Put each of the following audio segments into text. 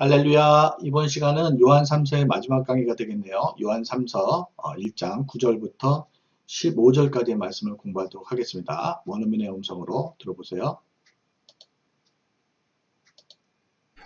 할렐루야. 이번 시간은 요한 3서의 마지막 강의가 되겠네요. 요한 3서 1장 9절부터 15절까지의 말씀을 공부하도록 하겠습니다. 원어민의 음성으로 들어보세요.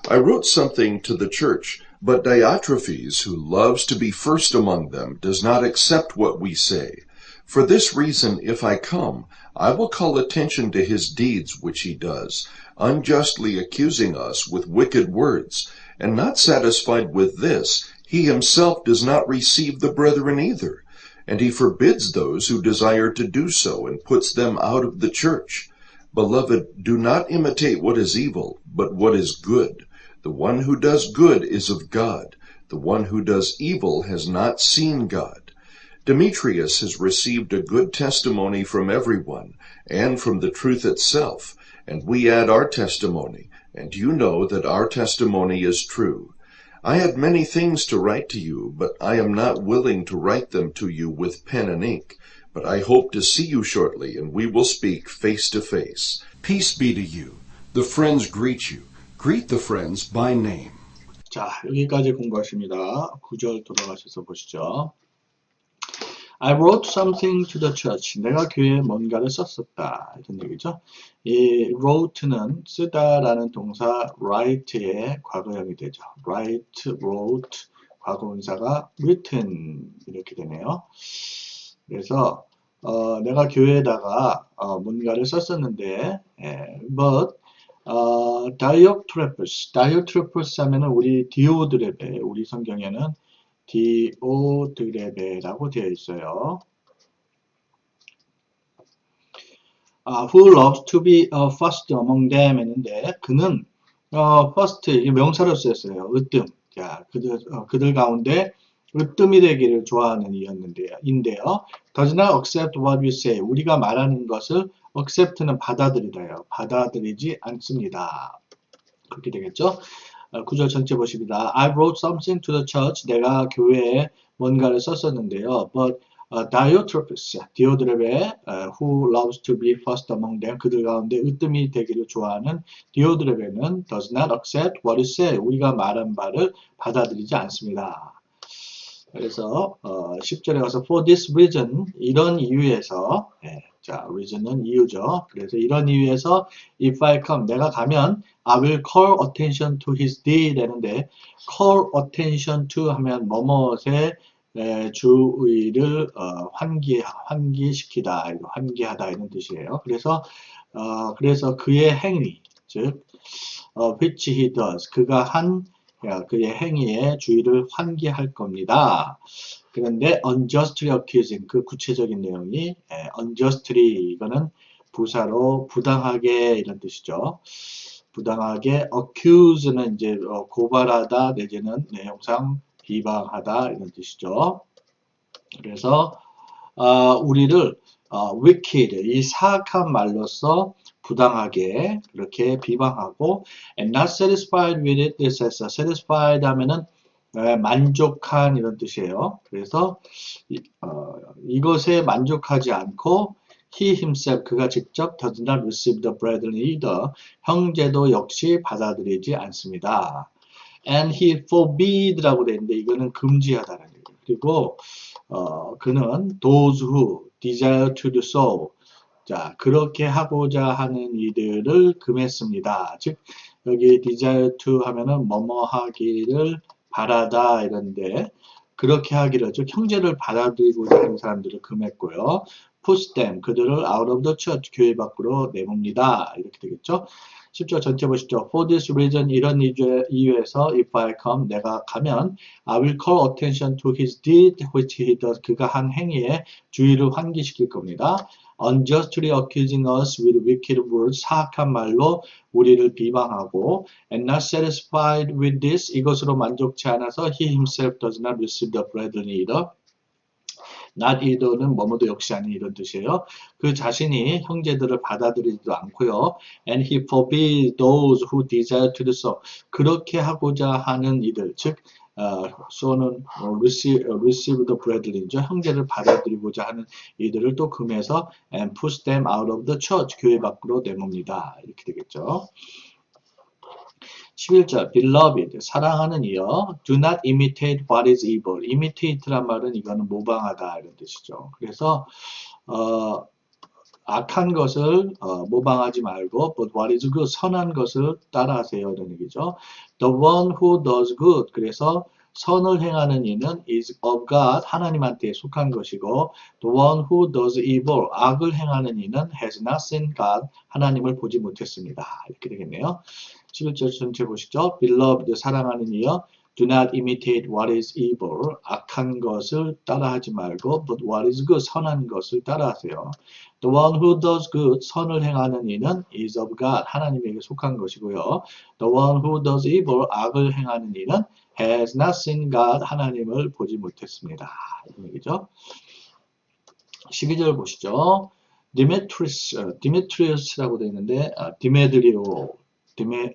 I wrote something to the church, but Diotrephes, who loves to be first among them, does not accept what we say. For this reason, if I come, I will call attention to his deeds which he does, unjustly accusing us with wicked words. And not satisfied with this, he himself does not receive the brethren either. And he forbids those who desire to do so, and puts them out of the church. Beloved, do not imitate what is evil, but what is good. The one who does good is of God. The one who does evil has not seen God. Demetrius has received a good testimony from everyone, and from the truth itself, and we add our testimony, and you know that our testimony is true. I had many things to write to you, but I am not willing to write them to you with pen and ink. But I hope to see you shortly, and we will speak face to face. Peace be to you. The friends greet you. Greet the friends by name. 자, 여기까지 공부하십니다. 9절 돌아가셔서 보시죠. I wrote something to the church. 내가 교회에 뭔가를 썼었다. 이런 얘기죠. 이 wrote는 쓰다라는 동사 write의 과거형이 되죠. write, wrote, 과거분사가 written 이렇게 되네요. 그래서 어, 내가 교회에다가 어, 뭔가를 썼었는데, 예, but 어, 다이오트레프스, 다이오트레프스 하면은 우리 디오드레베, 우리 성경에는 디오드레베라고 되어 있어요. 아, who loves to be uh, first among them 했는데 그는 어, first 이 명사로 쓰였어요. 으뜸. 자, 그들 어, 그들 가운데 으뜸이 되기를 좋아하는 이였는데요. 인데요. does not accept what you say. 우리가 말하는 것을 accept는 받아들이다요. 받아들이지 않습니다. 그렇게 되겠죠. 어, 구절 전체 보십니다. I wrote something to the church. 내가 교회에 뭔가를 썼었는데요. But uh, Diotrephes, 디오드레베, uh, who loves to be first among them, 그들 가운데 으뜸이 되기를 좋아하는 디오드레베는 does not accept what you say. 우리가 말한 바를 받아들이지 않습니다. 그래서 어, 10절에 가서 for this reason 이런 이유에서 예, 자 reason은 이유죠. 그래서 이런 이유에서 if I come 내가 가면 I will call attention to his deed 되는데 call attention to 하면 뭐뭇에 에, 주의를 어, 환기 환기시키다 환기하다 이런 뜻이에요. 그래서 어, 그래서 그의 행위 즉 어, which he does 그가 한 그의 행위에 주의를 환기할 겁니다. 그런데 unjustly accusing 그 구체적인 내용이 예, unjustly 이거는 부사로 부당하게 이런 뜻이죠. 부당하게 accuse는 이제 어, 고발하다 내지는 내용상 비방하다 이런 뜻이죠. 그래서 어, 우리를 어, wicked 이 사악한 말로서 부당하게 그렇게 비방하고 and not satisfied with it has satisfied 하면은 에, 만족한 이런 뜻이에요. 그래서 이, 어, 이것에 만족하지 않고 he himself 그가 직접 does not receive the brethren either 형제도 역시 받아들이지 않습니다. and he forbid라고 되어 있는데 이거는 금지하다는 얘기예요. 그리고 어, 그는 those who desire to do so 자, 그렇게 하고자 하는 이들을 금했습니다. 즉, 여기 desire to 하면은 뭐뭐 하기를 바라다 이런데, 그렇게 하기를, 즉, 형제를 받아들이고자 하는 사람들을 금했고요. Push them, 그들을 out of the church, 교회 밖으로 내봅니다. 이렇게 되겠죠. 10절 전체 보시죠. For this reason, 이런 이유에서 if I come, 내가 가면 I will call attention to his deed which he does. 그가 한 행위에 주의를 환기시킬 겁니다. unjustly accusing us with wicked words, 사악한 말로 우리를 비방하고, and not satisfied with this, 이것으로 만족치 않아서 he himself does not receive the brethren either. Not either는 뭐뭐도 역시 아닌 이런 뜻이에요. 그 자신이 형제들을 받아들이지도 않고요. and he forbid those who desire to do so. 그렇게 하고자 하는 이들, 즉 어, so는 어, receive, receive the brethren,죠. 형제를 받아들이고자 하는 이들을 또 금해서 and push them out of the church, 교회 밖으로 내봅니다. 이렇게 되겠죠. 11절 beloved 사랑하는 이여 do not imitate what is evil imitate란 말은 이거는 모방하다 이런 뜻이죠. 그래서 어, 악한 것을 어, 모방하지 말고 but what is good 선한 것을 따라하세요 이런 얘기죠. The one who does good 그래서 선을 행하는 이는 is of God 하나님한테 속한 것이고 the one who does evil 악을 행하는 이는 has not seen God 하나님을 보지 못했습니다. 이렇게 되겠네요. 11절 전체 보시죠. Beloved 사랑하는 이여 Do not imitate what is evil. 악한 것을 따라하지 말고 but what is good 선한 것을 따라하세요. The one who does good 선을 행하는 이는 is of God 하나님에게 속한 것이고요. The one who does evil 악을 행하는 이는 has not seen God 하나님을 보지 못했습니다. 이런 얘기죠. 12절 보시죠. 디메트리스, 어, 디메트리우스라고 되어 있는데 아, 디메드리오, 디메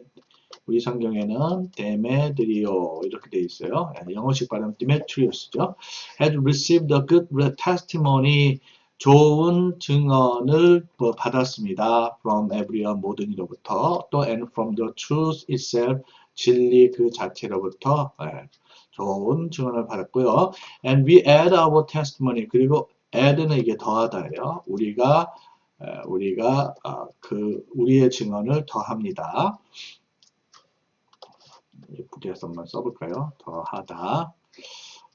우리 성경에는 데메드리오 이렇게 되어 있어요. 예, 영어식 발음 디메트리우스죠. had received a good testimony 좋은 증언을 뭐 받았습니다. from everyone 모든 이로부터 또 and from the truth itself 진리 그 자체로부터 예, 좋은 증언을 받았고요. And we add our testimony 그리고 add는 이게 더하다예요. 우리가 에, 우리가 아, 그 우리의 증언을 더합니다. 부디에서 한번 써볼까요? 더 하다.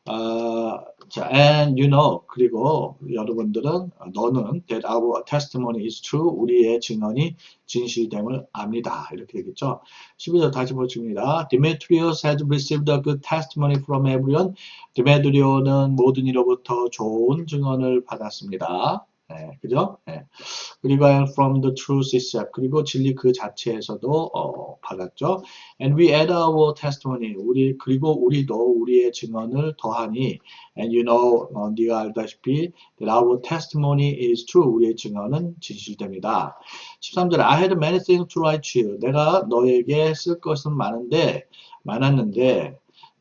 아, 자, and you know 그리고 여러분들은 어, 너는 that our testimony is true 우리의 증언이 진실됨을 압니다. 이렇게 되겠죠. 12절 다시 보십니다. Demetrius has received a good testimony from everyone. 디메드리오는 모든 이로부터 좋은 증언을 받았습니다. 네, 그죠? 네. 그리고 from the truth itself. 그리고 진리 그 자체에서도 어, 받았죠. And we add our testimony. 우리 그리고 우리도 우리의 증언을 더하니 and you know 어, 네가 알다시피 that our testimony is true. 우리의 증언은 진실됩니다. 13절 I had many things to write you. 내가 너에게 쓸 것은 많은데 많았는데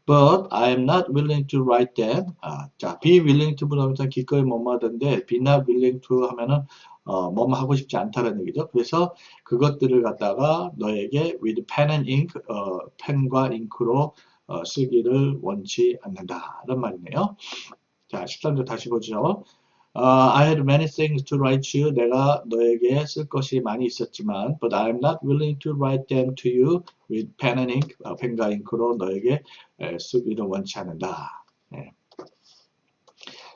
but I am not willing to write them. 아, 자, be willing to 부르면서 기꺼이 뭐뭐하던데 be not willing to 하면은 어, 뭐뭐 하고 싶지 않다는 얘기죠. 그래서 그것들을 갖다가 너에게 with pen and ink, 어, 펜과 잉크로 어, 쓰기를 원치 않는다. 이런 말이네요. 자, 13절 다시 보죠. 어, I had many things to write you. 내가 너에게 쓸 것이 많이 있었지만, but I am not willing to write them to you with pen and ink. 어, 펜과 잉크로 너에게 에, 쓰기를 원치 않는다. 예.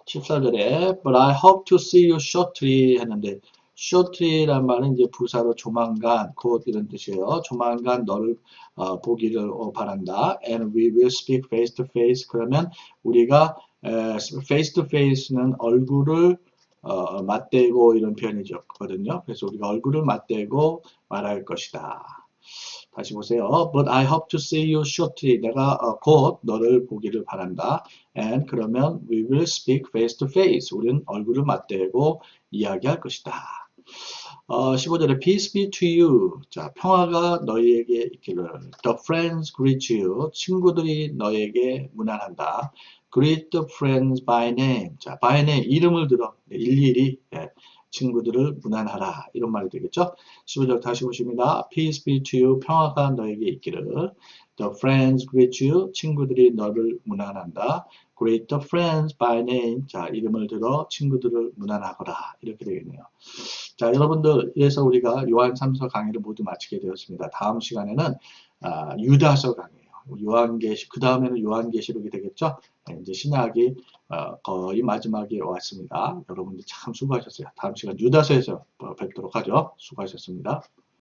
14절에 But I hope to see you shortly 했는데 shortly란 말은 이제 부사로 조만간 곧 이런 뜻이에요. 조만간 너를 어, 보기를 어, 바란다. And we will speak face to face. 그러면 우리가 에, face to face는 얼굴을 어, 맞대고 이런 표현이거든요. 그래서 우리가 얼굴을 맞대고 말할 것이다. 다시 보세요. But I hope to see you shortly. 내가 어, 곧 너를 보기를 바란다. And 그러면 we will speak face to face. 우리는 얼굴을 맞대고 이야기할 것이다. 어, 15절에 peace be to you. 자, 평화가 너희에게 있기를. The friends greet you. 친구들이 너에게 문안한다. Greet the friends by name. 자, by name 이름을 들어 네, 일일이 예, 친구들을 문안하라. 이런 말이 되겠죠? 15절 다시 보십니다. Peace be to you. 평화가 너에게 있기를. The friends greet you. 친구들이 너를 문안한다. Greet the friends by name. 자, 이름을 들어 친구들을 문안하거라. 이렇게 되겠네요. 자, 여러분들, 이래서 우리가 요한 3서 강의를 모두 마치게 되었습니다. 다음 시간에는 아, 유다서 강의예 요. 요한계시, 그 다음에는 요한계시록이 되겠죠? 네, 이제 신약이 어, 거의 마지막에 왔습니다. 여러분들 참 수고하셨어요. 다음 시간 유다서에서 뵙도록 하죠. 수고하셨습니다.